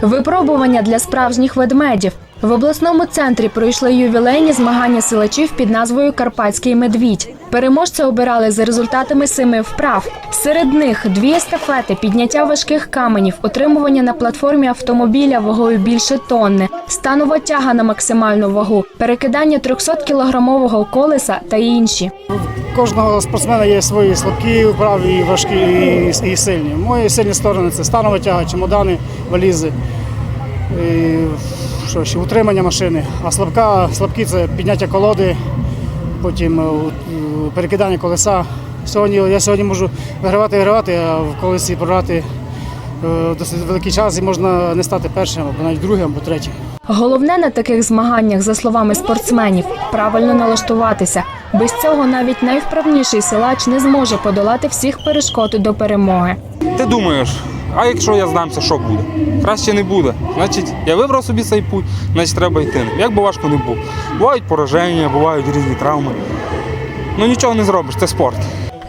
Випробування для справжніх ведмедів. В обласному центрі пройшли ювілейні змагання силачів під назвою Карпатський медвідь. Переможця обирали за результатами семи вправ. Серед них дві естафети, підняття важких каменів, утримування на платформі автомобіля вагою більше тонни, станова тяга на максимальну вагу, перекидання 300-кілограмового колеса та інші. Кожного спортсмена є свої слабкі вправи, і важкі, і, сильні. Мої сильні сторони це станова тяга, чемодани, валізи, що ще, утримання машини. А слабка, слабкі це підняття колоди, потім е, перекидання колеса. Сьогодні, я сьогодні можу вигравати вигравати, а в колесі програти е, досить великий час і можна не стати першим, або навіть другим, або третім. Головне на таких змаганнях, за словами спортсменів, правильно налаштуватися. Без цього навіть найвправніший силач не зможе подолати всіх перешкод до перемоги. Ти думаєш, а якщо я здамся, що буде? Краще не буде. Значить, я вибрав собі цей путь, значить треба йти. Як би важко не було. Бувають пораження, бувають різні травми. Ну нічого не зробиш, це спорт.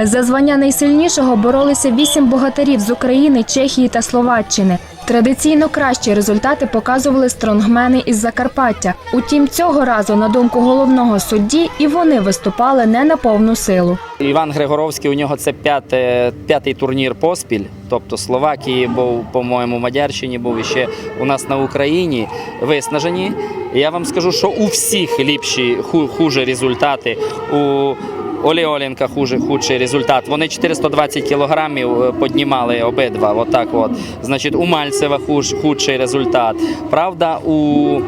За звання найсильнішого боролися вісім богатирів з України, Чехії та Словаччини. Традиційно кращі результати показували стронгмени із Закарпаття. Утім, цього разу, на думку головного судді, і вони виступали не на повну силу. Іван Григоровський у нього це п'яте, п'ятий турнір поспіль. Тобто Словакії був, по-моєму, Мадярщині був і ще у нас на Україні виснажені. Я вам скажу, що у всіх ліпші ху, хуже результати. У Олі Оленка хуже, худший результат. Вони 420 кілограмів е, піднімали обидва. Отак от. Значить, у Мальцева хуж, худший результат. Правда, у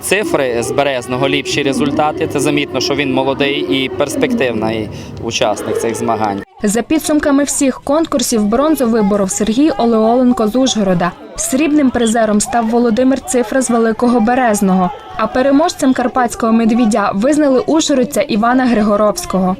цифри з Березного ліпші результати. Це замітно, що він молодий і перспективний учасник цих змагань. За підсумками всіх конкурсів бронзу виборов Сергій Олеоленко з Ужгорода. Срібним призером став Володимир Цифра з Великого Березного. А переможцем карпатського медвідя визнали ужгородця Івана Григоровського.